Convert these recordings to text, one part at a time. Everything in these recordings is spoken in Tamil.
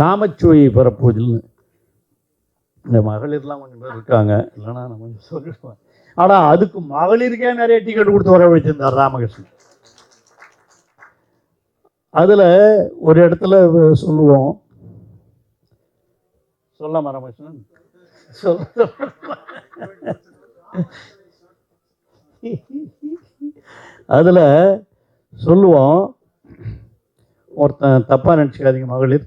காமச்சுவையை பரப்புவதில்னு இந்த மகளிர்லாம் கொஞ்சம் பேர் இருக்காங்க. இல்லைன்னா நான் கொஞ்சம் சொல்லிடுவேன். ஆனால் அதுக்கு மகளிருக்கே நிறைய டிக்கெட் கொடுத்து வர வச்சிருந்தார் ராமகிருஷ்ணன். அதில் ஒரு இடத்துல சொல்லுவோம். சொல்லாம ராமகிருஷ்ணன்? சொல்ல அதில் சொல்லுவோம். ஒருத்தன் தப்பாக நினச்சிக்காதீங்க மகளிர்.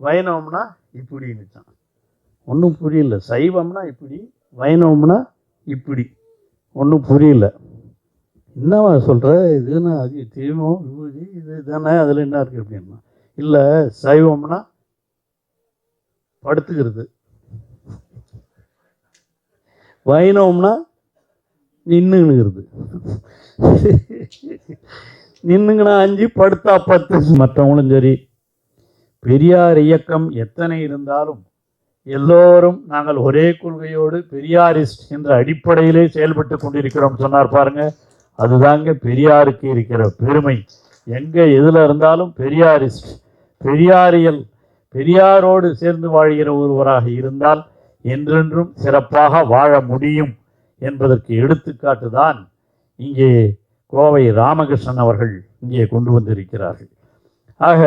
வைணவம்னா இப்படின்னுச்சான் ஒன்றும் புரியல. சைவம்னா இப்படி வைணவம்னா இப்படி. ஒன்றும் புரியல. என்னவா சொல்கிற இதுன்னா அது தீபம் விபூதி இது தானே? அதில் என்ன இருக்குது அப்படின்னா இல்லை சைவம்னா படுத்துக்கிறது. வைணவம்னா நின்றுங்கிறது நின்னுங்கனா அஞ்சு படுத்தா பத்து. மற்றவங்களும் சரி. பெரியார் இயக்கம் எத்தனை இருந்தாலும் எல்லோரும் நாங்கள் ஒரே கொள்கையோடு பெரியாரிஸ்ட் என்ற அடிப்படையிலே செயல்பட்டு கொண்டிருக்கிறோம் சொன்னார் பாருங்க. அதுதாங்க பெரியாருக்கு இருக்கிற பெருமை. எங்கே எதில் இருந்தாலும் பெரியாரிஸ்ட் பெரியாரியல் பெரியாரோடு சேர்ந்து வாழ்கிற ஒருவராக இருந்தால் என்றென்றும் சிறப்பாக வாழ முடியும் என்பதற்கு எடுத்துக்காட்டு தான் இங்கே கோவை ராமகிருஷ்ணன் அவர்கள் இங்கே கொண்டு வந்திருக்கிறார்கள். ஆக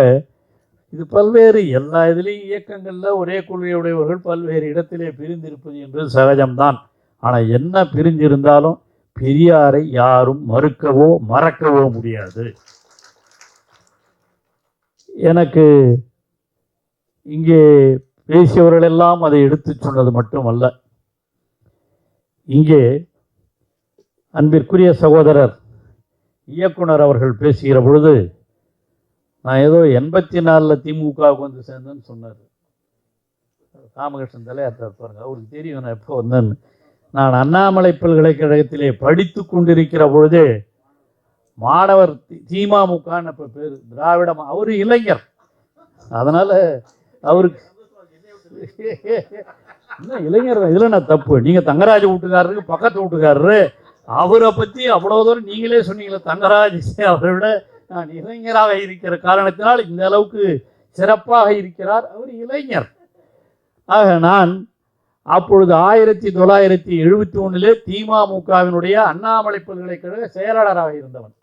இது பல்வேறு எல்லா இதுலேயும் இயக்கங்களில் ஒரே கொள்கையுடையவர்கள் பல்வேறு இடத்திலே பிரிந்திருப்பது என்பது சகஜம்தான். ஆனால் என்ன பிரிஞ்சிருந்தாலும் பெரியாரை யாரும் மறுக்கவோ மறக்கவோ முடியாது. எனக்கு இங்கே பேசியவர்களெல்லாம் அதை எடுத்துச் சொன்னது மட்டுமல்ல. இங்கே அன்பிற்குரிய சகோதரர் இயக்குனர் அவர்கள் பேசுகிற பொழுது நான் ஏதோ எண்பத்தி நாலில் திமுகவுக்கு வந்து சேர்ந்தேன்னு சொன்னார். ராமகிருஷ்ணன் தலையார் பாருங்க அவருக்கு தெரியும் நான் எப்போ வந்தேன்னு. நான் அண்ணாமலை பல்கலைக்கழகத்திலே படித்து கொண்டிருக்கிற பொழுதே மாணவர் தி- திமுகன்னு இப்போ பேர் திராவிடம் அவர் இளைஞர். அதனால் அவருக்கு இன்னும் இளைஞர் இதில் நான் தப்பு? நீங்கள் தங்கராஜ் வீட்டுக்காரருக்கு பக்கத்து வீட்டுக்காரரு அவரை பற்றி அவ்வளோ தூரம் நீங்களே சொன்னீங்களே தங்கராஜ் அவரை விட நான் இளைஞராக இருக்கிற காரணத்தினால் இந்த அளவுக்கு சிறப்பாக இருக்கிறார் அவர் இளைஞர். ஆக நான் அப்பொழுது ஆயிரத்தி தொள்ளாயிரத்தி எழுபத்தி ஒன்றிலே திமுகவினுடைய அண்ணாமலை பல்கலைக்கழக செயலாளராக இருந்தவன்.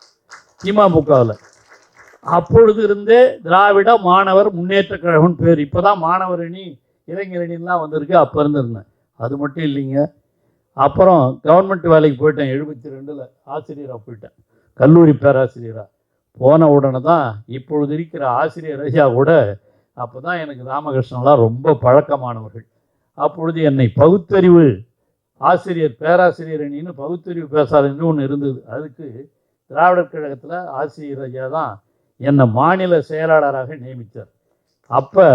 திமுகவில். அப்பொழுது இருந்தே திராவிட மாணவர் முன்னேற்ற கழகம் பேர். இப்போதான் மாணவர் அணி இளைஞர் அணிலாம் வந்திருக்கு. அப்போ இருந்திருந்தேன் அது மட்டும் இல்லைங்க. அப்புறம் கவர்மெண்ட் வேலைக்கு போயிட்டேன். எழுபத்தி ரெண்டில் ஆசிரியராக போயிட்டேன். கல்லூரி பேராசிரியராக போன உடனே தான் இப்பொழுது இருக்கிற ஆசிரியர் ஐயா கூட அப்போ தான் எனக்கு ராமகிருஷ்ணன்லாம் ரொம்ப பழக்கமானவர்கள். அப்பொழுது என்னை பகுத்தறிவு ஆசிரியர் பேராசிரியர் அணின்னு பகுத்தறிவு பேசாதன்னு ஒன்று இருந்தது. அதுக்கு திராவிடர் கழகத்தில் ஆசிரியர் ஐயா தான் என்னை மாநில செயலாளராக நியமித்தார் அப்போ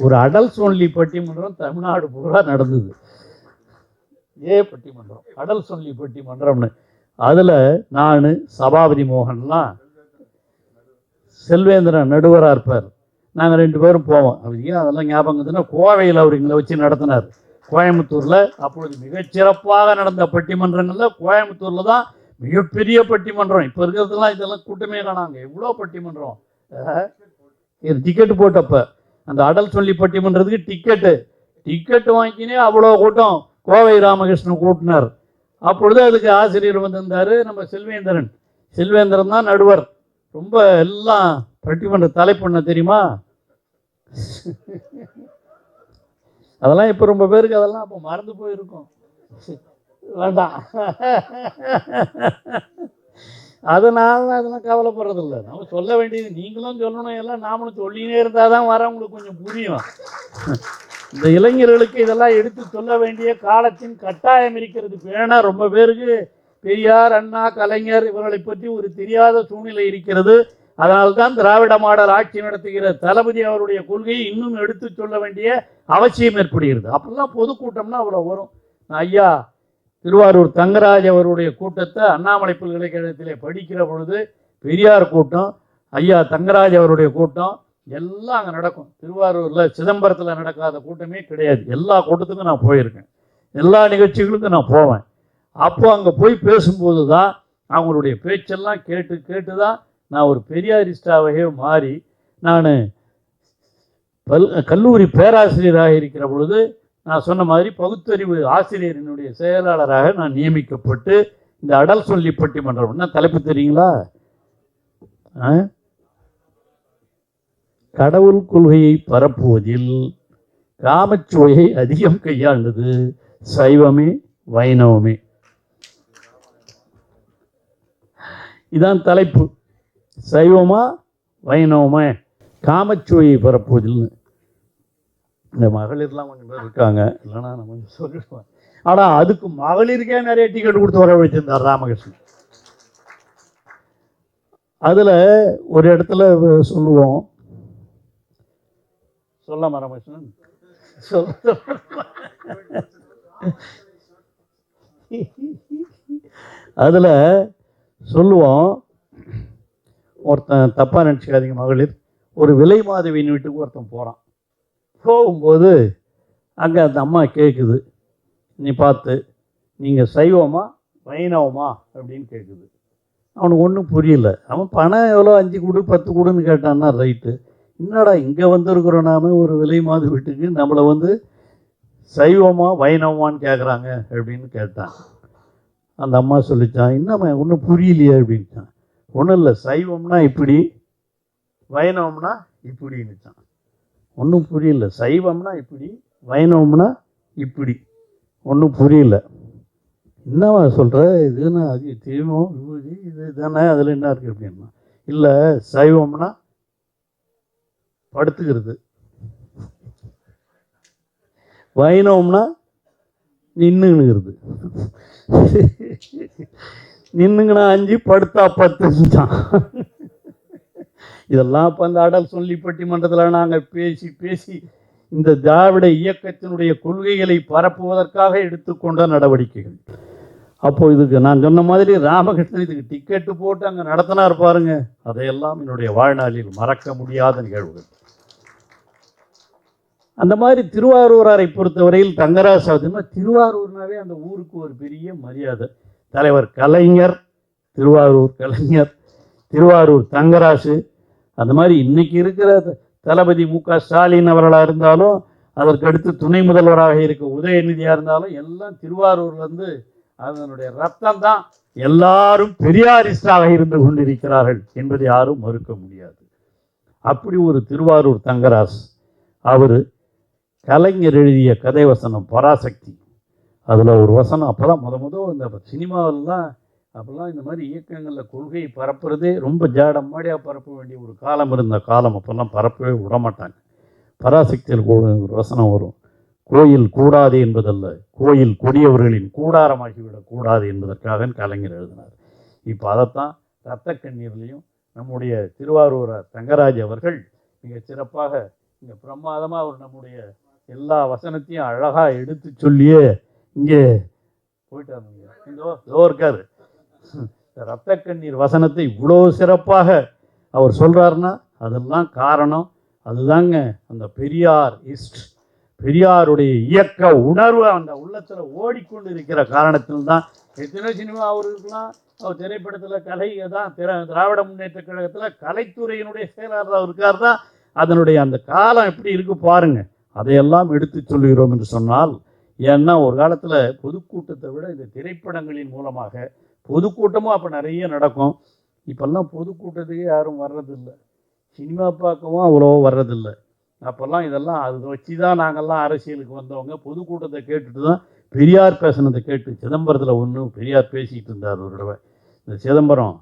ஒரு அடல் ஒன்லி பட்டிமன்றம் தமிழ்நாடு பூரா நடந்தது. ஏ பட்டிமன்றம் அடல் ஒன்லி பட்டிமன்றம்னு அதில் நான் சபாபதி மோகன்லாம் செல்வேந்திரன் நடுவராக இருப்பார். நாங்கள் ரெண்டு பேரும் போவோம். அவருக்கு ஏன் அதெல்லாம் ஞாபகம் இருந்ததுன்னா கோவையில் அவர் எங்களை வச்சு நடத்தினார். கோயம்புத்தூரில் அப்பொழுது மிகச்சிறப்பாக நடந்த பட்டிமன்றங்களில் கோயம்புத்தூரில் தான் மிகப்பெரிய பட்டிமன்றம். இப்போ இருக்கிறதுலாம் இதெல்லாம் கூட்டமே காணாங்க எவ்வளோ பட்டிமன்றம்? டிக்கெட்டு போட்டப்ப. அந்த அடல் சொல்லி பட்டிமன்றத்துக்கு டிக்கெட்டு டிக்கெட்டு வாங்கினே அவ்வளோ கூட்டம் கோவை ராமகிருஷ்ணன் கூட்டினார். அப்பொழுது அதுக்கு ஆசிரியர் வந்திருந்தார் நம்ம செல்வேந்திரன். செல்வேந்திரன் தான் நடுவர். ரொம்ப எல்லாம் பட்டிமன்ற தலைப்பண்ண தெரியுமா? அதெல்லாம் இப்போ ரொம்ப பேருக்கு அதெல்லாம் அப்போ மறந்து போயிருக்கும். வேண்டாம். அதனால அதெல்லாம் கவலைப்படுறதில்ல நம்ம சொல்ல வேண்டியது நீங்களும் சொல்லணும் எல்லாம் நாமளும் சொல்லினே இருந்தால் தான் வரவங்களுக்கு கொஞ்சம் புரியும். இந்த இளைஞர்களுக்கு இதெல்லாம் எடுத்து சொல்ல வேண்டிய காலத்தின் கட்டாயம் இருக்கிறது ஏன்னா ரொம்ப பேருக்கு பெரியார் அண்ணா கலைஞர் இவர்களை பற்றி ஒரு தெரியாத சூழ்நிலை இருக்கிறது. அதனால்தான் திராவிட மாடல் ஆட்சி நடத்துகிற தளபதி அவருடைய கொள்கையை இன்னும் எடுத்து சொல்ல வேண்டிய அவசியம் ஏற்படுகிறது. அப்பெல்லாம் பொதுக்கூட்டம்னா அவ்வளோ வரும். நான் ஐயா திருவாரூர் தங்கராஜ் அவருடைய கூட்டத்தை அண்ணாமலை பல்கலைக்கழகத்தில் படிக்கிற பொழுது பெரியார் கூட்டம் ஐயா தங்கராஜ் அவருடைய கூட்டம் எல்லாம் அங்கே நடக்கும். திருவாரூரில் சிதம்பரத்தில் நடக்காத கூட்டமே கிடையாது. எல்லா கூட்டத்துக்கும் நான் போயிருக்கேன். எல்லா நிகழ்ச்சிகளுக்கும் நான் போவேன். அப்போ அங்கே போய் பேசும்போது தான் அவங்களுடைய பேச்செல்லாம் கேட்டு கேட்டு தான் நான் ஒரு பெரியாரிஸ்டாகவே மாறி நான் பல் கல்லூரி பேராசிரியராக இருக்கிற பொழுது நான் சொன்ன மாதிரி பகுத்தறிவு ஆசிரியரினுடைய செயலாளராக நான் நியமிக்கப்பட்டு இந்த அடல் சொல்லி பட்டிமன்றம் என்ன தலைப்பு தெரியுங்களா? கடவுள் கொள்கையை பரப்புவதில் காமச்சுவையை அதிகம் கையாண்டது சைவமே வைணவமே. இதான் தலைப்பு. சைவமா வைணவமா? காமச்சுவையை பரப்புவதில்னு இந்த மகளிர்லாம் கொஞ்சம் பேர் இருக்காங்க. இல்லைன்னா நான் கொஞ்சம் சொல்லிடுவேன். ஆனால் அதுக்கு மகளிருக்கே நிறைய டிக்கெட் கொடுத்து வர வச்சிருந்தார் ராமகிருஷ்ணன். அதில் ஒரு இடத்துல சொல்லுவோம். சொல்லாம ராமகிருஷ்ணன் சொல்ல அதில் சொல்லுவோம். ஒருத்தன் தப்பாக நினச்சிக்காதீங்க மகளிர். ஒரு விலை மாதவியின் வீட்டுக்கு ஒருத்தன் போகிறான் போகும்போது அங்கே அந்த அம்மா கேட்குது நீ பார்த்து நீங்கள் சைவமா வைணவமா? அப்படின்னு கேட்குது அவனுக்கு ஒன்றும் புரியல. அவன் பணம் எவ்வளோ? அஞ்சு கொடு பத்து கொடுன்னு கேட்டான்னா ரைட்டு. என்னடா இங்கே வந்திருக்கிறோம் நாம? ஒரு விலை மாத வீட்டுக்கு நம்மளை வந்து சைவமா வைணவமான்னு கேட்குறாங்க அப்படின்னு கேட்டான். அந்த அம்மா சொல்லிச்சான் என்னம்மா ஒன்றும் புரியலையே அப்படின்ட்டான் ஒன்றும் இல்லை சைவம்னா இப்படி வைணவம்னா இப்படின்னுச்சான். ஒன்றும் புரியல சைவம்னா இப்படி வைணவம்னா இப்படி ஒன்றும் புரியல. என்னவா சொல்கிற இதுன்னா அது தீமம் விபூதி இது தானே அதில் என்ன இருக்குது அப்படின்னா இல்லை சைவம்னா படுத்துக்கிறது. வைணவம்னா நின்றுங்கிறது நின்னுங்கண்ணா அஞ்சு படுத்தா பத்துச்சான் இதெல்லாம் இப்போ அந்த அடல் சொல்லி பட்டிமன்றத்தில் நாங்கள் பேசி பேசி இந்த திராவிட இயக்கத்தினுடைய கொள்கைகளை பரப்புவதற்காக எடுத்துக்கொண்ட நடவடிக்கைகள். அப்போ இதுக்கு நான் சொன்ன மாதிரி ராமகிருஷ்ணன் இதுக்கு டிக்கெட்டு போட்டு அங்கே நடத்தினார் பாருங்க. அதையெல்லாம் என்னுடைய வாழ்நாளில் மறக்க முடியாத நிகழ்வுகள். அந்த மாதிரி திருவாரூராரை பொறுத்தவரையில் தங்கராசு சாதுன்னா திருவாரூர்னாவே அந்த ஊருக்கு ஒரு பெரிய மரியாதை. தலைவர் கலைஞர் திருவாரூர் கலைஞர் திருவாரூர் தங்கராசு அந்த மாதிரி இன்னைக்கு இருக்கிற த- தளபதி மு க ஸ்டாலின் அவர்களாக இருந்தாலும் அதற்கு அடுத்து துணை முதல்வராக இருக்க உதயநிதியாக இருந்தாலும் எல்லாம் திருவாரூர்லேருந்து அதனுடைய ரத்தம் தான் எல்லாரும் பெரியாரிஸ்டாக இருந்து கொண்டிருக்கிறார்கள் என்பதை யாரும் மறுக்க முடியாது. அப்படி ஒரு திருவாரூர் தங்கராஸ் அவர் கலைஞர் எழுதிய கதை வசனம் பராசக்தி. அதில் ஒரு வசனம் அப்போ தான் முத முத இந்த சினிமாவில்லாம் அப்போல்லாம் இந்த மாதிரி இயக்கங்களில் கொள்கையை பரப்புறதே ரொம்ப ஜாடம் மாடியாக பரப்ப வேண்டிய ஒரு காலம் இருந்த காலம். அப்போல்லாம் பரப்பவே விட மாட்டாங்க பராசக்தியில் ஒரு வசனம் வரும். கோயில் கூடாது என்பதல்ல கோயில் கொடியவர்களின் கூடாரமாகிவிடக் கூடாது என்பதற்காக கலைஞர் எழுதினார். இப்போ அதைத்தான் ரத்த கண்ணீர்லையும் நம்முடைய திருவாரூர் தங்கராஜ் அவர்கள் மிக சிறப்பாக இங்கே பிரமாதமாக அவர் நம்முடைய எல்லா வசனத்தையும் அழகாக எடுத்து சொல்லியே இங்கே போயிட்டாருங்க இதோ இருக்காரு. ரத்த கண்ணீர் வசனத்தை இவ்வளோ சிறப்பாக அவர் சொல்கிறாருன்னா அதெல்லாம் காரணம் அதுதாங்க அந்த பெரியார் இஸ்ட். பெரியாருடைய இயக்க உணர்வு அந்த உள்ளத்தில் ஓடிக்கொண்டு இருக்கிற காரணத்தில் தான் எத்தனை சினிமா அவர் இருக்கலாம் அவர் திரைப்படத்தில் கலை தான் திரா திராவிட முன்னேற்ற கழகத்தில் கலைத்துறையினுடைய செயலாளர் இருக்கார் தான் அதனுடைய அந்த காலம் எப்படி இருக்கு பாருங்கள் அதையெல்லாம் எடுத்து சொல்கிறோம் என்று சொன்னால் ஏன்னா ஒரு காலத்தில் பொதுக்கூட்டத்தை விட இந்த திரைப்படங்களின் மூலமாக பொதுக்கூட்டமும் அப்போ நிறைய நடக்கும். இப்போல்லாம் பொதுக்கூட்டத்துக்கு யாரும் வர்றதில்லை. சினிமா பார்க்கவும் அவ்வளோ வர்றதில்லை. அப்போல்லாம் இதெல்லாம் அதை வச்சு தான் நாங்கள்லாம் அரசியலுக்கு வந்தவங்க. பொதுக்கூட்டத்தை கேட்டுட்டு தான் பெரியார் பேசினதை கேட்டு சிதம்பரத்தில் ஒன்று பெரியார் பேசிக்கிட்டு இருந்தார் ஒரு தடவை. இந்த சிதம்பரம்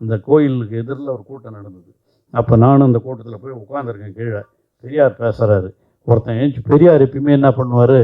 இந்த கோயிலுக்கு எதிரில் ஒரு கூட்டம் நடந்தது. அப்போ நானும் அந்த கூட்டத்தில் போய் உட்காந்துருக்கேன் கீழே. பெரியார் பேசுகிறாரு ஒருத்தன் பெரியார் எப்பயுமே என்ன பண்ணுவார்?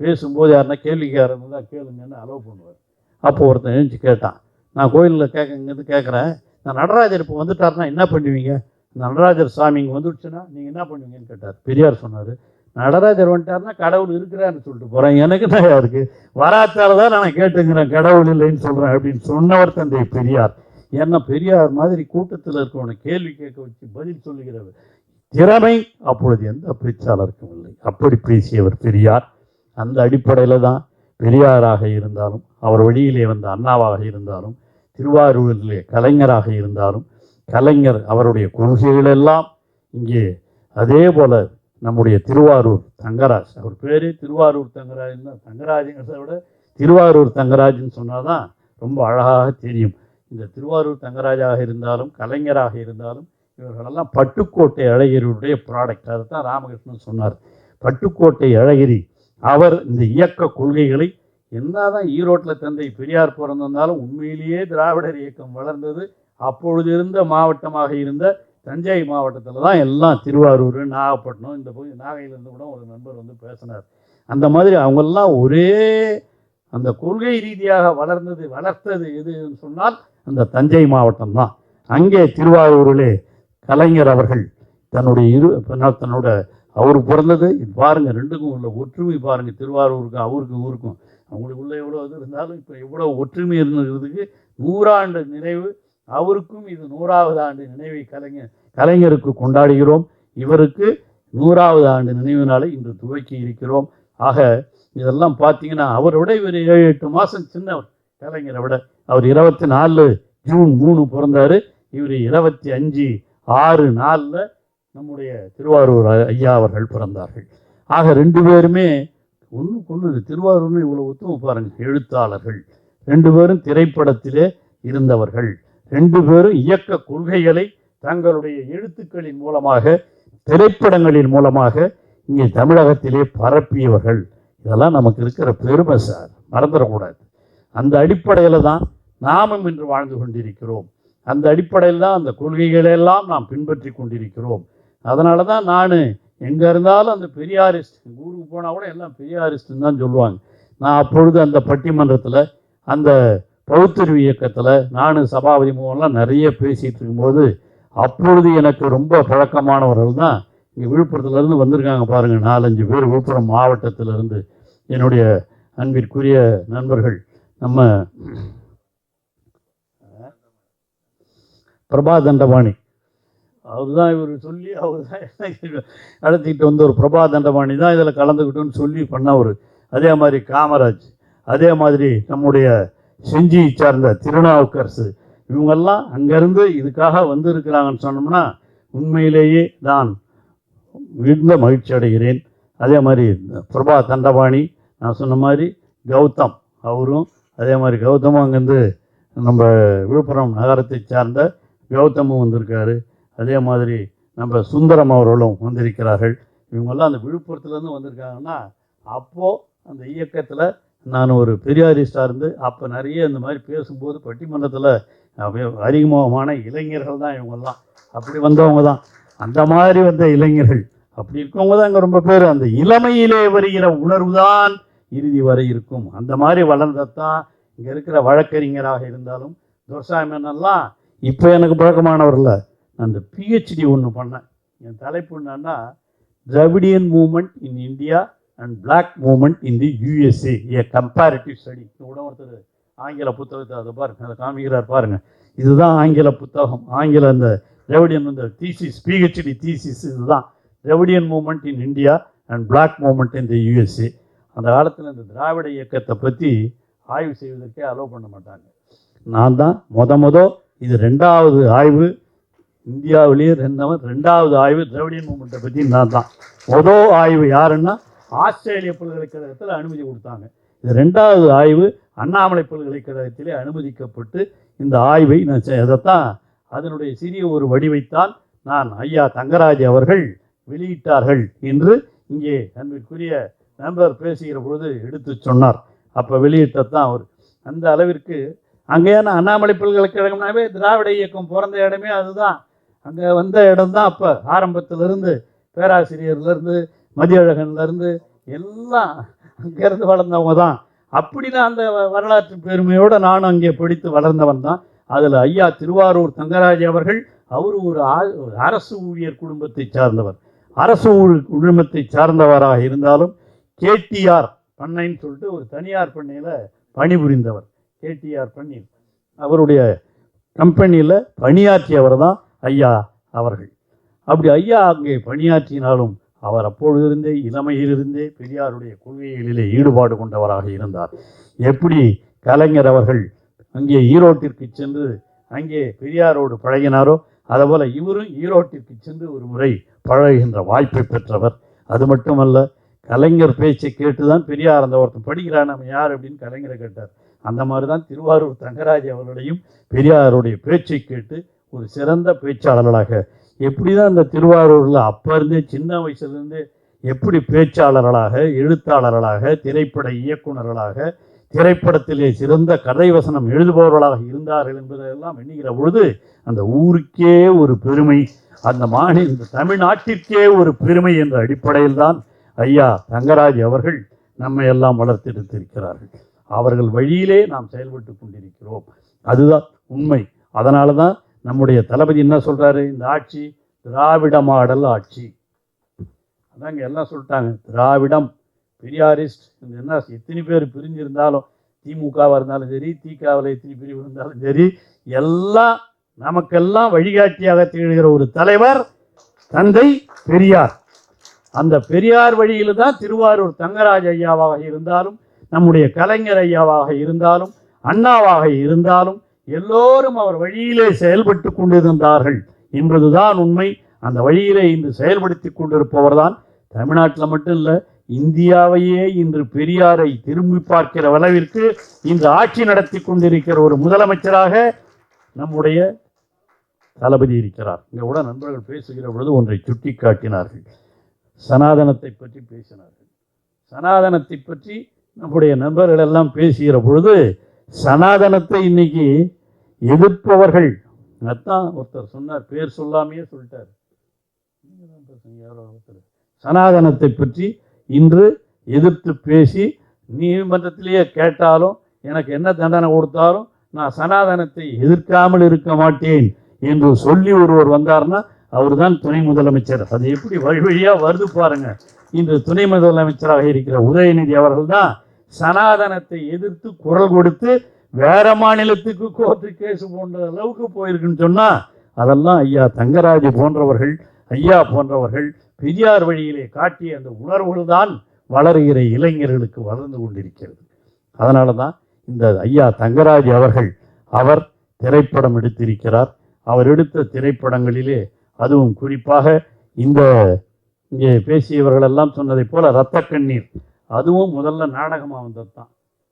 பேசும்போது யாருன்னா கேள்விக்காரன் இருந்தால் கேளுங்கன்னு அலோவ் பண்ணுவார். அப்போ ஒருத்தன் எழுந்து கேட்டான். நான் கோயிலில் கேட்க கேட்குறேன் இந்த நடராஜர் இப்போ வந்துட்டாருன்னா என்ன பண்ணுவீங்க? நடராஜர் சாமி இங்கே வந்துடுச்சுன்னா நீங்கள் என்ன பண்ணுவீங்கன்னு கேட்டார். பெரியார் சொன்னார் நடராஜர் வந்துட்டாருன்னா கடவுள் இருக்கிறான்னு சொல்லிட்டு போகிறேன் எனக்கு தான் இருக்கு? வராத்தால தான் நான் கேட்டுங்கிறேன் கடவுள் இல்லைன்னு சொல்கிறேன் அப்படின்னு சொன்னவர் தந்தை பெரியார் ஏன்னா பெரியார் மாதிரி கூட்டத்தில் இருக்கவனை கேள்வி கேட்க வச்சு பதில் சொல்லுகிறவர். திறமை அப்பொழுது எந்த பேச்சாளருக்கும் இல்லை. அப்படி பேசியவர் பெரியார். அந்த அடிப்படையில் தான் பெரியாராக இருந்தாலும் அவர் வழியிலே வந்த அண்ணாவாக இருந்தாலும் திருவாரூரிலே கலைஞராக இருந்தாலும் கலைஞர் அவருடைய கொள்கைகள் எல்லாம் இங்கே அதே போல நம்முடைய திருவாரூர் தங்கராஜ். அவர் பேரே திருவாரூர் தங்கராஜ் தான். தங்கராஜுங்கிறத விட திருவாரூர் தங்கராஜ்னு சொன்னால் தான் ரொம்ப அழகாக தெரியும். இந்த திருவாரூர் தங்கராஜாக இருந்தாலும் கலைஞராக இருந்தாலும் இவர்களெல்லாம் பட்டுக்கோட்டை அழகிரியுடைய ப்ராடக்ட் அதை தான் ராமகிருஷ்ணன் சொன்னார். பட்டுக்கோட்டை அழகிரி அவர் இந்த இயக்க கொள்கைகளை என்னதான் ஈரோட்டில் தந்தை பெரியார் பிறந்திருந்தாலும் உண்மையிலேயே திராவிடர் இயக்கம் வளர்ந்தது. அப்பொழுது இருந்த மாவட்டமாக இருந்த தஞ்சை மாவட்டத்தில் தான் எல்லாம் திருவாரூர் நாகப்பட்டினம் இந்த பகுதி நாகையிலேருந்து கூட ஒரு நண்பர் வந்து பேசினார். அந்த மாதிரி அவங்கெல்லாம் ஒரே அந்த கொள்கை ரீதியாக வளர்ந்தது வளர்த்தது எதுன்னு சொன்னால் அந்த தஞ்சை மாவட்டம் தான். அங்கே திருவாரூரிலே கலைஞர் அவர்கள் தன்னுடைய இரு தன்னோட அவர் பிறந்தது இது பாருங்க ரெண்டுக்கும் உள்ள ஒற்றுமை பாருங்க திருவாரூருக்கு அவருக்கு ஊருக்கும். அவங்களுக்குள்ள எவ்வளோ இது இருந்தாலும் இப்போ எவ்வளோ ஒற்றுமை இருந்ததுக்கு நூறாண்டு நினைவு அவருக்கும் இது நூறாவது ஆண்டு நினைவை கலைஞர் கலைஞருக்கு கொண்டாடுகிறோம். இவருக்கு நூறாவது ஆண்டு நினைவு நாளை இன்று துவக்கி இருக்கிறோம். ஆக இதெல்லாம் பார்த்தீங்கன்னா அவரை விட இவர் ஏழு எட்டு மாதம் சின்னவர் கலைஞரை விட. அவர் இருபத்தி நாலு ஜூன் மூணு பிறந்தாரு. இவர் இருபத்தி அஞ்சு ஆறு நாளில் நம்முடைய திருவாரூர் ஐயா அவர்கள் பிறந்தார்கள். ஆக ரெண்டு பேருமே ஒன்றுக்கு ஒன்று திருவாரூர்னு இவ்வளோ ஒத்துமை பாருங்கள் எழுத்தாளர்கள். ரெண்டு பேரும் திரைப்படத்திலே இருந்தவர்கள். ரெண்டு பேரும் இயக்க கொள்கைகளை தங்களுடைய எழுத்துக்களின் மூலமாக திரைப்படங்களின் மூலமாக இங்கே தமிழகத்திலே பரப்பியவர்கள். இதெல்லாம் நமக்கு இருக்கிற பெருமை சார். மறந்துடக்கூடாது. அந்த அடிப்படையில் தான் நாமும் இன்று வாழ்ந்து கொண்டிருக்கிறோம். அந்த அடிப்படையில் தான் அந்த கொள்கைகளெல்லாம் நாம் பின்பற்றி கொண்டிருக்கிறோம். அதனால தான் நான் எங்கே இருந்தாலும் அந்த பெரியாரிஸ்ட் ஊருக்கு போனால் கூட எல்லாம் பெரியாரிஸ்ட்னு தான் சொல்லுவாங்க. நான் அப்பொழுது அந்த பட்டிமன்றத்தில் அந்த பகுத்தறிவு இயக்கத்தில் நானும் சபாபதி மூலம்லாம் நிறைய பேசிகிட்டு இருக்கும்போது அப்பொழுது எனக்கு ரொம்ப பழக்கமானவர்கள் தான் இங்கே விழுப்புரத்துலேருந்து வந்திருக்காங்க பாருங்கள் நாலஞ்சு பேர் விழுப்புரம் மாவட்டத்திலேருந்து. என்னுடைய அன்பிற்குரிய நண்பர்கள் நம்ம பிரபா தண்டபாணி அவர் தான் இவர் சொல்லி அவர் தான் நடத்திக்கிட்டு வந்த ஒரு பிரபா தண்டபாணி தான் இதில் கலந்துக்கிட்டோன்னு சொல்லி பண்ணவர். அதே மாதிரி காமராஜ் அதே மாதிரி நம்முடைய செஞ்சியை சார்ந்த திருநாவுக்கரசு இவங்கெல்லாம் அங்கேருந்து இதுக்காக வந்திருக்கிறாங்கன்னு சொன்னோம்னா உண்மையிலேயே நான் மிகுந்த மகிழ்ச்சி அடைகிறேன். அதே மாதிரி பிரபா தண்டபாணி நான் சொன்ன மாதிரி கௌதம் அவரும் அதே மாதிரி கௌதமும் அங்கேருந்து நம்ம விழுப்புரம் நகரத்தை சார்ந்த கௌதமும் வந்திருக்காரு. அதே மாதிரி நம்ம சுந்தரம் அவர்களும் வந்திருக்கிறார்கள். இவங்கெல்லாம் அந்த விழுப்புரத்துலேருந்து வந்திருக்காங்கன்னா அப்போது அந்த இயக்கத்தில் நான் ஒரு பெரியாரிஸ்டாக இருந்து அப்போ நிறைய இந்த மாதிரி பேசும்போது பட்டிமன்றத்தில் அறிமுகமான இளைஞர்கள் தான் இவங்கெல்லாம். அப்படி வந்தவங்க தான். அந்த மாதிரி வந்த இளைஞர்கள். அப்படி இருக்கவங்க தான் இங்கே ரொம்ப பேர். அந்த இளமையிலே வருகிற உணர்வு தான் இறுதி வரை இருக்கும். அந்த மாதிரி வளர்ந்ததான் இங்கே இருக்கிற வழக்கறிஞராக இருந்தாலும் துரசாமியனெல்லாம் இப்போ எனக்கு பழக்கமானவரில் நான் அந்த பிஹெச்டி ஒன்று பண்ணேன். என் தலைப்பு என்னன்னா Dravidian movement in India and black movement in the USA a comparative study கூட ஒருத்தர் ஆங்கில புத்தகத்தை அதை பாருங்க அதை காமிக்கிறார் பாருங்கள் இதுதான் ஆங்கில புத்தகம். ஆங்கில அந்த திராவிடியன் அந்த தீசிஸ் பிஹெச்டி தீசிஸ் இதுதான். Dravidian movement in India and black movement in the USA அந்த காலத்தில் இந்த திராவிட இயக்கத்தை பற்றி ஆய்வு செய்வதற்கே அலோவ் பண்ண மாட்டாங்க. நான் தான் மொத மொதல் இது ரெண்டாவது ஆய்வு. இந்தியாவிலேயே ரெண்டவன் ரெண்டாவது ஆய்வு திராவிடியன் மூமெண்ட்டை பற்றி நான் தான். மொதல் ஆய்வு யாருன்னா ஆஸ்திரேலிய பல்கலைக்கழகத்தில் அனுமதி கொடுத்தாங்க. இது ரெண்டாவது ஆய்வு அண்ணாமலை பல்கலைக்கழகத்திலே அனுமதிக்கப்பட்டு இந்த ஆய்வை நான் அதைத்தான் அதனுடைய சிறிய ஒரு வடிவைத்தான் நான் ஐயா தங்கராஜ் அவர்கள் வெளியிட்டார்கள் என்று இங்கே அன்பிற்குரிய நண்பர் பேசுகிற பொழுது எடுத்து சொன்னார். அப்போ வெளியிட்டதான் அவர். அந்த அளவிற்கு அங்கேயான அண்ணாமலை பல்கலைக்கழகம்னாவே திராவிட இயக்கம் பிறந்த இடமே அதுதான். அங்கே வந்த இடம்தான் அப்போ. ஆரம்பத்திலிருந்து பேராசிரியர்லேருந்து மதியழகன்லேருந்து எல்லாம் அங்கேருந்து வளர்ந்தவங்க தான். அப்படி நான் அந்த வ- வரலாற்று பெருமையோடு நானும் அங்கே படித்து வளர்ந்தவன் தான். அதில் ஐயா திருவாரூர் தங்கராஜ் அவர்கள் அவர் ஒரு ஒரு அரசு ஊழியர் குடும்பத்தை சார்ந்தவர். அரசு ஊழ்- குடும்பத்தை சார்ந்தவராக இருந்தாலும் கேடிஆர் பண்ணைன்னு சொல்லிட்டு ஒரு தனியார் பண்ணையில் பணிபுரிந்தவர். கேடிஆர் பண்ணி அவருடைய கம்பெனியில் பணியாற்றியவர் தான் ஐயா அவர்கள். அப்படி ஐயா அங்கே பணியாற்றினாலும் அவர் அப்பொழுதிருந்தே இளமையிலிருந்தே பெரியாருடைய கொள்கைகளிலே ஈடுபாடு கொண்டவராக இருந்தார். எப்படி கலைஞர் அவர்கள் அங்கே ஈரோட்டிற்கு சென்று அங்கே பெரியாரோடு பழகினாரோ அதுபோல் இவரும் ஈரோட்டிற்கு சென்று ஒரு முறை பழகுகின்ற வாய்ப்பை பெற்றவர். அது மட்டுமல்ல கலைஞர் பேச்சை கேட்டு தான் பெரியார் அந்த ஒருத்தன் படிக்கிறான் நம்ம யார் அப்படின்னு கலைஞரை கேட்டார். அந்த மாதிரி தான் திருவாரூர் தங்கராஜ் அவர்களையும் பெரியாருடைய பேச்சை கேட்டு ஒரு சிறந்த பேச்சாளர்களாக எப்படி தான் இந்த திருவாரூரில் அப்போ இருந்தே சின்ன வயசுலேருந்தே எப்படி பேச்சாளர்களாக எழுத்தாளர்களாக திரைப்பட இயக்குனர்களாக திரைப்படத்திலே சிறந்த கதை வசனம் எழுதுபவர்களாக இருந்தார்கள் என்பதையெல்லாம் எண்ணுகிற பொழுது அந்த ஊருக்கே ஒரு பெருமை அந்த மாநில இந்த தமிழ்நாட்டிற்கே ஒரு பெருமை என்ற அடிப்படையில் தான் ஐயா தங்கராஜ் அவர்கள் நம்மை எல்லாம் வளர்த்தெடுத்திருக்கிறார்கள். அவர்கள் வழியிலே நாம் செயல்பட்டு கொண்டிருக்கிறோம். அதுதான் உண்மை. அதனால தான் நம்முடைய தளபதி என்ன சொல்கிறாரு இந்த ஆட்சி திராவிட மாடல் ஆட்சி. அதாங்க எல்லாம் சொல்லிட்டாங்க. திராவிடம் பெரியாரிஸ்ட் இந்த என்ன எத்தனை பேர் பிரிஞ்சிருந்தாலும் திமுகவாக இருந்தாலும் சரி திகாவில் எத்தனை பிரிவு இருந்தாலும் சரி எல்லாம் நமக்கெல்லாம் வழிகாட்டியாக திகழ்கிற ஒரு தலைவர் தந்தை பெரியார். அந்த பெரியார் வழியில் தான் திருவாரூர் தங்கராஜ் ஐயாவாக இருந்தாலும் நம்முடைய கலைஞர் ஐயாவாக இருந்தாலும் அண்ணாவாக இருந்தாலும் எல்லோரும் அவர் வழியிலே செயல்பட்டு கொண்டிருந்தார்கள் என்பதுதான் உண்மை. அந்த வழியிலே இன்று செயல்படுத்தி கொண்டிருப்பவர் தான் தமிழ்நாட்டில் மட்டும் இல்லை இந்தியாவையே இன்று பெரியாரை திரும்பி பார்க்கிற அளவிற்கு இன்று ஆட்சி நடத்தி கொண்டிருக்கிற ஒரு முதலமைச்சராக நம்முடைய தளபதி இருக்கிறார். இங்கே கூட நண்பர்கள் பேசுகிற பொழுது ஒன்றை சுட்டி காட்டினார்கள் சனாதனத்தை பற்றி பேசினார்கள். சனாதனத்தை பற்றி நம்முடைய நண்பர்கள் எல்லாம் பேசுகிற பொழுது சனாதனத்தை இன்னைக்கு எதிர்ப்பவர்கள். அதான் ஒருத்தர் சொன்னார் பேர் சொல்லாமையே சொல்லிட்டார். யாரோ ஒருத்தர். சனாதனத்தை பற்றி இன்று எதிர்த்து பேசி நீதிமன்றத்திலேயே கேட்டாலும் எனக்கு என்ன தண்டனை கொடுத்தாலும் நான் சனாதனத்தை எதிர்க்காமல் இருக்க மாட்டேன் என்று சொல்லி ஒருவர் வந்தார்னா அவர் தான் துணை முதலமைச்சர். அது எப்படி வழி வழியாக வருது பாருங்க. இன்று துணை முதலமைச்சராக இருக்கிற உதயநிதி அவர்கள் தான் சனாதனத்தை எதிர்த்து குரல் கொடுத்து வேற மாநிலத்துக்கு கோர்ட்டு கேஸ் போன்ற அளவுக்கு போயிருக்குன்னு சொன்னா அதெல்லாம் ஐயா தங்கராஜ் போன்றவர்கள் ஐயா போன்றவர்கள் பெரியார் வழியிலே காட்டிய அந்த உணர்வுகள் தான் வளருகிற இளைஞர்களுக்கு வளர்ந்து கொண்டிருக்கிறது. அதனால தான் இந்த ஐயா தங்கராஜ் அவர்கள் அவர் திரைப்படம் எடுத்திருக்கிறார். அவர் எடுத்த திரைப்படங்களிலே அதுவும் குறிப்பாக இந்த இங்கே பேசியவர்களெல்லாம் சொன்னதைப் போல இரத்த கண்ணீர் அதுவும் முதல்ல நாடகமாக வந்தது தான்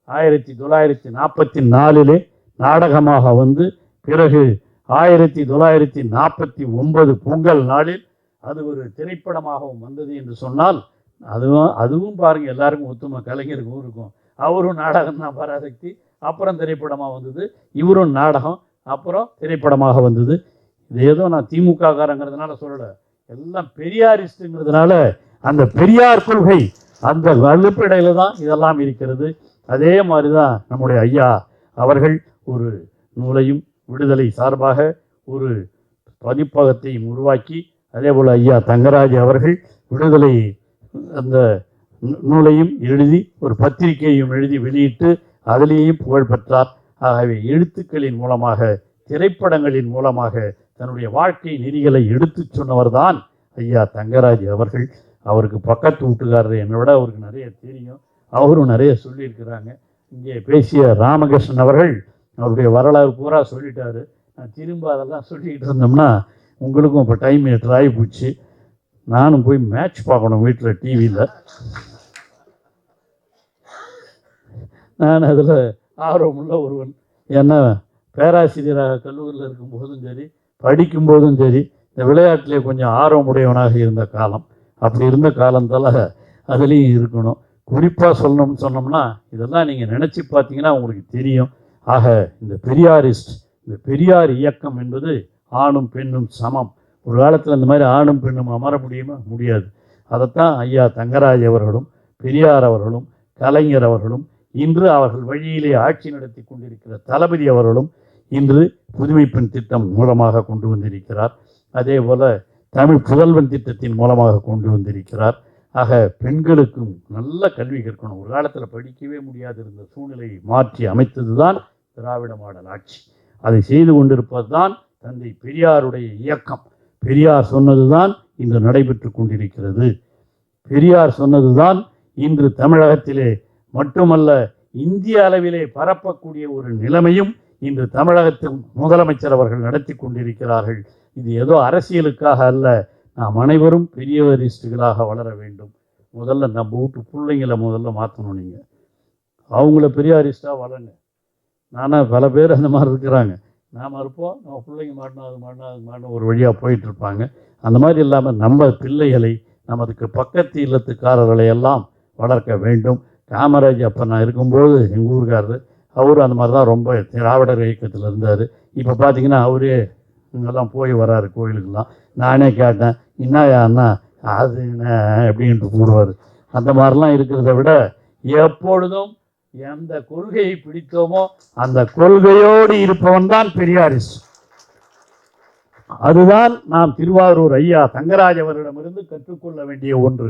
ஆயிரத்தி தொள்ளாயிரத்தி நாற்பத்தி நாலிலே நாடகமாக வந்து பிறகு ஆயிரத்தி தொள்ளாயிரத்தி நாற்பத்தி ஒன்பது பொங்கல் நாளில் அது ஒரு திரைப்படமாகவும் வந்தது என்று சொன்னால் அதுவும் அதுவும் பாருங்கள் எல்லாருக்கும் ஒத்துமை கலைஞருக்கும் இருக்கும் அவரும் நாடகம் தான் பராசக்தி அப்புறம் திரைப்படமாக வந்தது. இவரும் நாடகம் அப்புறம் திரைப்படமாக வந்தது. இது ஏதோ நான் திமுக காரங்கிறதுனால சொல்லலை. எல்லாம் பெரியாரிஸ்ட்டுங்கிறதுனால அந்த பெரியார் கொள்கை அந்த வலுப்பிடையில் தான் இதெல்லாம் இருக்கிறது. அதே மாதிரி தான் நம்முடைய ஐயா அவர்கள் ஒரு நூலையும் விடுதலை சார்பாக ஒரு பதிப்பகத்தையும் உருவாக்கி அதே போல் ஐயா தங்கராஜ் அவர்கள் விடுதலை அந்த நூ- நூலையும் எழுதி ஒரு பத்திரிகையையும் எழுதி வெளியிட்டு அதிலேயும் புகழ் பெற்றார். ஆகவே எழுத்துக்களின் மூலமாக திரைப்படங்களின் மூலமாக தன்னுடைய வாழ்க்கை நெறிகளை எடுத்துச் சொன்னவர்தான் ஐயா தங்கராஜ் அவர்கள். அவருக்கு பக்கத்து வீட்டுக்காரர் என்னை விட அவருக்கு நிறைய தெரியும். அவரும் நிறைய சொல்லியிருக்கிறாங்க. இங்கே பேசிய ராமகிருஷ்ணன் அவர்கள் அவருடைய வரலாறு பூரா சொல்லிட்டார். நான் திரும்ப அதெல்லாம் சொல்லிக்கிட்டு இருந்தோம்னா உங்களுக்கும் இப்போ டைம் எட்டு ஆகி போச்சு. நானும் போய் மேட்ச் பார்க்கணும் வீட்டில் டிவியில் நான் அதில் ஆர்வமுள்ள ஒருவன். ஏன்னா பேராசிரியராக கல்லூரியில் இருக்கும்போதும் சரி படிக்கும்போதும் சரி இந்த விளையாட்டிலே கொஞ்சம் ஆர்வமுடையவனாக இருந்த காலம். அப்படி இருந்த காலத்தால் அதுலேயும் இருக்கணும். குறிப்பாக சொல்லணும்னு சொன்னோம்னா இதெல்லாம் நீங்கள் நினச்சி பார்த்தீங்கன்னா உங்களுக்கு தெரியும். ஆக இந்த பெரியாரிஸ்ட் இந்த பெரியார் இயக்கம் என்பது ஆணும் பெண்ணும் சமம். ஒரு காலத்தில் இந்த மாதிரி ஆணும் பெண்ணும் அமர முடியுமா? முடியாது. அதைத்தான் ஐயா தங்கராஜ் அவர்களும் பெரியார் அவர்களும் கலைஞர் அவர்களும் இன்று அவர்கள் வழியிலே ஆட்சி நடத்தி கொண்டிருக்கிற தளபதி அவர்களும் இன்று புதுமைப்பெண் திட்டம் மூலமாக கொண்டு வந்திருக்கிறார். அதே போல் தமிழ் புதல்வன் திட்டத்தின் மூலமாக கொண்டு வந்திருக்கிறார். ஆக பெண்களுக்கும் நல்ல கல்வி கற்கணும். ஒரு காலத்தில் படிக்கவே முடியாது. இருந்த சூழ்நிலையை மாற்றி அமைத்தது தான் திராவிட மாடல் ஆட்சி. அதை செய்து கொண்டிருப்பது தான் தந்தை பெரியாருடைய இயக்கம். பெரியார் சொன்னதுதான் இன்று நடைபெற்று கொண்டிருக்கிறது. பெரியார் சொன்னதுதான் இன்று தமிழகத்திலே மட்டுமல்ல இந்திய அளவிலே பரப்பக்கூடிய ஒரு நிலைமையும் இன்று தமிழகத்தில் முதலமைச்சர் அவர்கள் நடத்தி கொண்டிருக்கிறார்கள். இது ஏதோ அரசியலுக்காக அல்ல. நாம் அனைவரும் பெரியவரிஸ்டுகளாக வளர வேண்டும். முதல்ல நம்ம வீட்டு பிள்ளைங்களை முதல்ல மாற்றணும் நீங்கள் அவங்கள பெரியாரிஸ்டாக வளருங்க நானாக பல பேர் அந்த மாதிரி இருக்கிறாங்க. நாம் இருப்போம் நம்ம பிள்ளைங்க மாட்டினா அது மாட்டினா அது மாட்டணும் ஒரு வழியாக போயிட்டு இருப்பாங்க. அந்த மாதிரி இல்லாமல் நம்ம பிள்ளைகளை நமதுக்கு பக்கத்து இல்லத்துக்காரர்களை எல்லாம் வளர்க்க வேண்டும். காமராஜ் அப்போ நான் இருக்கும்போது எங்கள் ஊருக்காரர் அவரும் அந்த மாதிரி தான் ரொம்ப திராவிடர் இயக்கத்தில் இருந்தார். இப்போ பார்த்தீங்கன்னா அவரே இங்கெல்லாம் போய் வராரு கோயிலுக்கெல்லாம். நானே கேட்டேன் என்ன யாருன்னா அது என்ன? அப்படின்ட்டு கூடுவார் அந்த மாதிரிலாம் இருக்கிறத விட எப்பொழுதும் எந்த கொள்கையை பிடித்தோமோ அந்த கொள்கையோடு இருப்பவன் தான் பெரியாரிஸ் அதுதான் நாம் திருவாரூர் ஐயா தங்கராஜவரிடமிருந்து கற்றுக்கொள்ள வேண்டிய ஒன்று.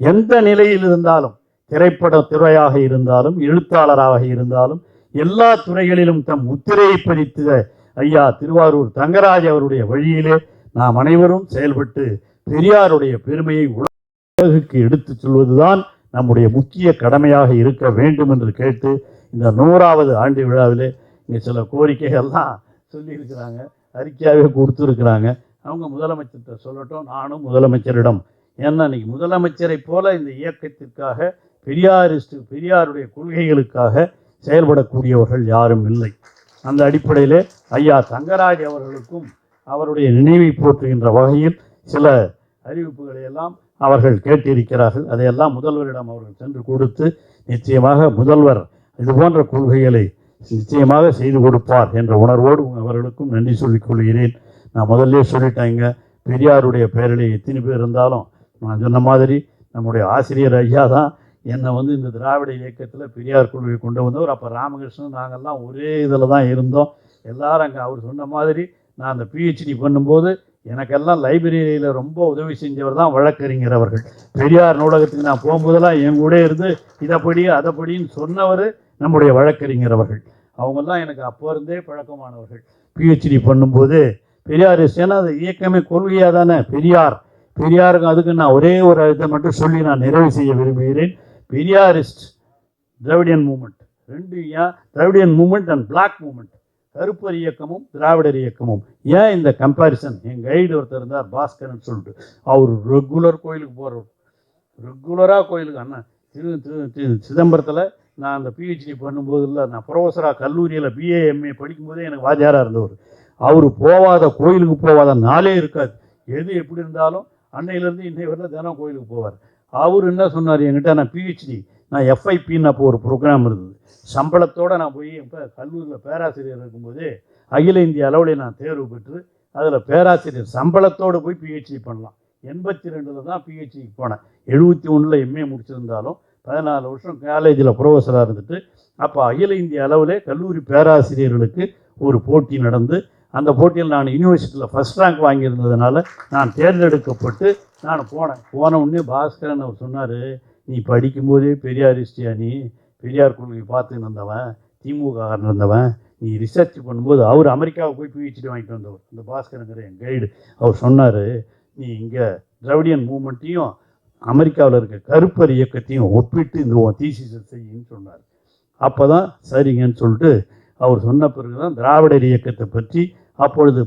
எந்த நிலையில் இருந்தாலும் திரைப்பட துறையாக இருந்தாலும் எழுத்தாளராக இருந்தாலும் எல்லா துறைகளிலும் தம் முத்திரையை பதித்த ஐயா திருவாரூர் தங்கராஜ் அவருடைய வழியிலே நாம் அனைவரும் செயல்பட்டு பெரியாருடைய பெருமையை உலகுக்கு எடுத்துச் சொல்வதுதான் நம்முடைய முக்கிய கடமையாக இருக்க வேண்டும் என்று கேட்டு இந்த நூறாவது ஆண்டு விழாவிலே இங்கே சில கோரிக்கைகள்லாம் சொல்லியிருக்கிறாங்க அறிக்கையாகவே கொடுத்துருக்குறாங்க. அவங்க முதலமைச்சர்கிட்ட சொல்லட்டும் நானும் முதலமைச்சரிடம். ஏன்னா இன்னைக்கு முதலமைச்சரை போல இந்த இயக்கத்திற்காக பெரியாரிஸ்ட் பெரியாருடைய கொள்கைகளுக்காக செயல்படக்கூடியவர்கள் யாரும் இல்லை. அந்த அடிப்படையிலே ஐயா தங்கராஜ் அவர்களுக்கும் அவருடைய நினைவை போற்றுகின்ற வகையில் சில அறிவிப்புகளை எல்லாம் அவர்கள் கேட்டிருக்கிறார்கள். அதையெல்லாம் முதல்வரிடம் அவர்கள் சென்று கொடுத்து நிச்சயமாக முதல்வர் இது போன்ற கொள்கைகளை நிச்சயமாக செய்து கொடுப்பார் என்ற உணர்வோடு அவர்களுக்கும் நன்றி சொல்லிக் கொள்கிறேன். நான் முதல்ல சொல்லிட்டேங்க பெரியாருடைய பெயரிலே எத்தனை பேர் இருந்தாலும் நான் சொன்ன மாதிரி நம்முடைய ஆசிரியர் ஐயா தான் என்னை வந்து இந்த திராவிட இயக்கத்தில் பெரியார் குழுவை கொண்டு வந்தவர். அப்போ ராமகிருஷ்ணன் நாங்கள்லாம் ஒரே இதில் தான் இருந்தோம். எல்லாரும் அங்கே அவர் சொன்ன மாதிரி நான் அந்த பிஹெச்டி பண்ணும்போது எனக்கெல்லாம் லைப்ரரியில் ரொம்ப உதவி செஞ்சவர் தான் வழக்கறிஞர் அவர்கள். பெரியார் நூலகத்துக்கு நான் போகும்போதெல்லாம் என் கூட இருந்து இதைப்படி அதைப்படின்னு சொன்னவர் நம்முடைய வழக்கறிஞர் அவர்கள். அவங்கெல்லாம் எனக்கு அப்போ இருந்தே பழக்கமானவர்கள். பிஹெச்டி பண்ணும்போது பெரியார் சேனா அது இயக்கமே கொள்கையாக தானே பெரியார். பெரியாருக்கு அதுக்கு நான் ஒரே ஒரு இதை மட்டும் சொல்லி நான் நிறைவு செய்ய விரும்புகிறேன். Periyarist Dravidian movement. ரெண்டு ஏன்? Dravidian movement and black movement. கருப்பர் இயக்கமும் திராவிடர் இயக்கமும். ஏன் இந்த கம்பேரிசன்? என் கைடு ஒருத்தர் இருந்தார் பாஸ்கர்னு சொல்லிட்டு. அவர் ரெகுலர் கோயிலுக்கு போகிறவர் ரெகுலராக கோயிலுக்கு அண்ணன் திரு திரு சிதம்பரத்தில் நான் அந்த பிஹெச்டி பண்ணும்போது இல்லை நான் ப்ரொஃபஸராக கல்லூரியில் பிஏஎம்ஏ படிக்கும்போதே எனக்கு வாத்தியாராக இருந்தவர். அவர் போவாத கோயிலுக்கு போவாத நாளே இருக்காது. எது எப்படி இருந்தாலும் அன்னையிலேருந்து இன்னை வரல தினம் கோயிலுக்கு போவார். அவர் என்ன சொன்னார் என்கிட்ட? நான் பிஹெச்டி நான் எஃப்ஐபின்னு அப்போ ஒரு ப்ரோக்ராம் இருந்தது. சம்பளத்தோடு நான் போய் இப்போ கல்லூரியில் பேராசிரியர் இருக்கும்போது அகில இந்திய அளவில் நான் தேர்வு பெற்று அதில் பேராசிரியர் சம்பளத்தோடு போய் பிஹெச்டி பண்ணலாம். எண்பத்தி ரெண்டில் தான் பிஹெச்டிக்கு போனேன். எழுபத்தி ஒன்றில் எம்ஏ முடிச்சிருந்தாலும் பதினாலு வருஷம் காலேஜில் ப்ரொஃபஸராக இருந்துட்டு அப்போ அகில இந்திய அளவிலே கல்லூரி பேராசிரியர்களுக்கு ஒரு போட்டி நடந்து அந்த போட்டியில் நான் யூனிவர்சிட்டியில் ஃபஸ்ட் ரேங்க் வாங்கியிருந்ததுனால நான் தேர்ந்தெடுக்கப்பட்டு நான் போனேன். போன உடனே பாஸ்கரன் அவர் சொன்னார் நீ படிக்கும்போதே பெரியாரிஸ்டியா நீ? பெரியார் கொள்கை பார்த்துன்னு இருந்தவன் திமுக இருந்தவன். நீ ரிசர்ச் பண்ணும்போது அவர் அமெரிக்காவை போய் பிஹெச்டி வாங்கிட்டு வந்தவர். இந்த பாஸ்கரங்கிற என் கைடு அவர் சொன்னார் நீ இங்கே திராவிடியன் மூமெண்ட்டையும் அமெரிக்காவில் இருக்க கருப்பர் இயக்கத்தையும் ஒப்பிட்டு இந்த உன் தீசிஸை செய்யின்னு சொன்னார். அப்போ தான் சரிங்கன்னு சொல்லிட்டு அவர் சொன்ன பிறகு தான் திராவிடர் இயக்கத்தை பற்றி அப்பொழுது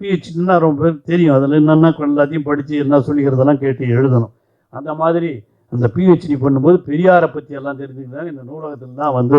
பிஹெச்டின்னா ரொம்ப பேருக்கு தெரியும். அதில் என்னென்ன எல்லாத்தையும் படித்து என்ன சொல்லிக்கிறதெல்லாம் கேட்டு எழுதணும். அந்த மாதிரி அந்த பிஹெச்டி பண்ணும்போது பெரியாரை பற்றி எல்லாம் தெரிஞ்சுக்கிறாங்க இந்த நூலகத்தில் தான் வந்து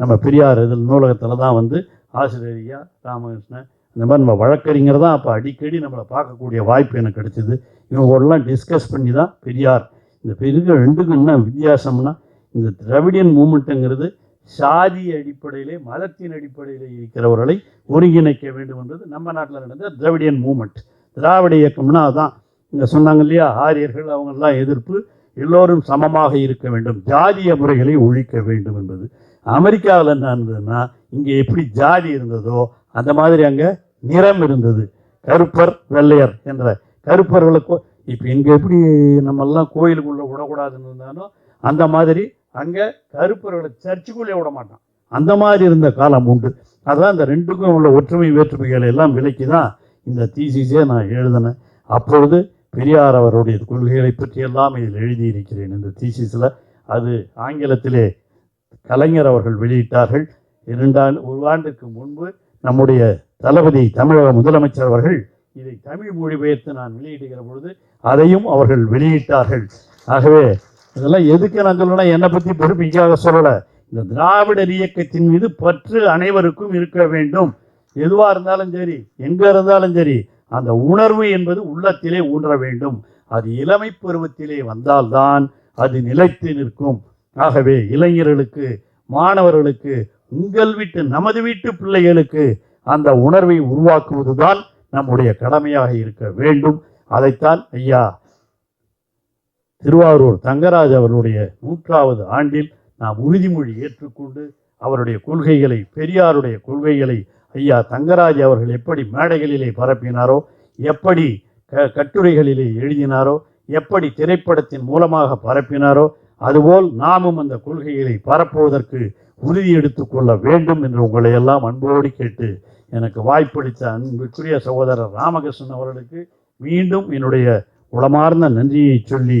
நம்ம பெரியார் இதில் நூலகத்தில் தான் வந்து ஆசிரியர் ராமகிருஷ்ணன். இந்த மாதிரி நம்ம வழக்கறிஞர் தான் அப்போ அடிக்கடி நம்மளை பார்க்கக்கூடிய வாய்ப்பு எனக்கு கிடைச்சிது. இவங்களோடலாம் டிஸ்கஸ் பண்ணி தான் பெரியார். இந்த பெரிய ரெண்டுக்கும் என்ன வித்தியாசம்னா இந்த திராவிடியன் மூமெண்ட்டுங்கிறது சாதி அடிப்படையிலே மதத்தின் அடிப்படையில் இருக்கிறவர்களை ஒருங்கிணைக்க வேண்டும் என்பது நம்ம நாட்டில் நடந்த திராவிடியன் மூமெண்ட். திராவிட இயக்கம்னா அதான். இங்கே சொன்னாங்க இல்லையா ஆரியர்கள் அவங்கெல்லாம் எதிர்ப்பு எல்லோரும் சமமாக இருக்க வேண்டும் ஜாதிய முறைகளை ஒழிக்க வேண்டும் என்பது. அமெரிக்காவில் என்ன இருந்ததுன்னா இங்கே எப்படி ஜாதி இருந்ததோ அந்த மாதிரி அங்கே நிறம் இருந்தது. கருப்பர் வெள்ளையர் என்ற கருப்பர்களுக்கு இப்போ இங்கே எப்படி நம்மெல்லாம் கோயிலுக்குள்ளே விடக்கூடாதுன்னு இருந்தாலும் அந்த மாதிரி அங்கே கருப்பர்களை சர்ச்சுக்குள்ளே விட மாட்டான். அந்த மாதிரி இருந்த காலம் உண்டு. அதான் இந்த ரெண்டுக்கும் உள்ள ஒற்றுமை வேற்றுமைகளை எல்லாம் விலக்கி தான் இந்த தீசிஸே நான் எழுதினேன். அப்பொழுது பெரியார் அவருடைய கொள்கைகளை பற்றியெல்லாம் இதில் எழுதியிருக்கிறேன். இந்த தீசிஸில் அது ஆங்கிலத்திலே கலைஞர் அவர்கள் வெளியிட்டார்கள். இரண்டாண்டு ஒரு ஆண்டுக்கு முன்பு நம்முடைய தளபதி தமிழக முதலமைச்சர் அவர்கள் இதை தமிழ் மொழிபெயர்த்து நான் வெளியிடுகிற பொழுது அதையும் அவர்கள் வெளியிட்டார்கள். ஆகவே இதெல்லாம் எதுக்கு நான் சொல்லணும்னா என்னை பற்றி பெருமைக்காக சொல்லலை. இந்த திராவிடர் இயக்கத்தின் மீது பற்று அனைவருக்கும் இருக்க வேண்டும். எதுவாக இருந்தாலும் சரி எங்கே இருந்தாலும் சரி அந்த உணர்வு என்பது உள்ளத்திலே ஊன்ற வேண்டும். அது இளமை பருவத்திலே வந்தால்தான் அது நிலைத்து நிற்கும். ஆகவே இளைஞர்களுக்கு மாணவர்களுக்கு உங்கள் வீட்டு நமது வீட்டு பிள்ளைகளுக்கு அந்த உணர்வை உருவாக்குவதுதான் நம்முடைய கடமையாக இருக்க வேண்டும். அதைத்தான் ஐயா திருவாரூர் தங்கராஜ் அவருடைய நூற்றாவது ஆண்டில் நாம் உறுதிமொழி ஏற்றுக்கொண்டு அவருடைய கொள்கைகளை பெரியாருடைய கொள்கைகளை ஐயா தங்கராஜ் அவர்கள் எப்படி மேடைகளிலே பரப்பினாரோ எப்படி க கட்டுரைகளிலே எழுதினாரோ எப்படி திரைப்படத்தின் மூலமாக பரப்பினாரோ அதுபோல் நாமும் அந்த கொள்கைகளை பரப்புவதற்கு உறுதி எடுத்துக்கொள்ள வேண்டும் என்று உங்களை எல்லாம் அன்போடு கேட்டு எனக்கு வாய்ப்பளித்த அன்புக்குரிய சகோதரர் ராமகிருஷ்ணன் அவர்களுக்கு மீண்டும் என்னுடைய உளமார்ந்த நன்றியை சொல்லி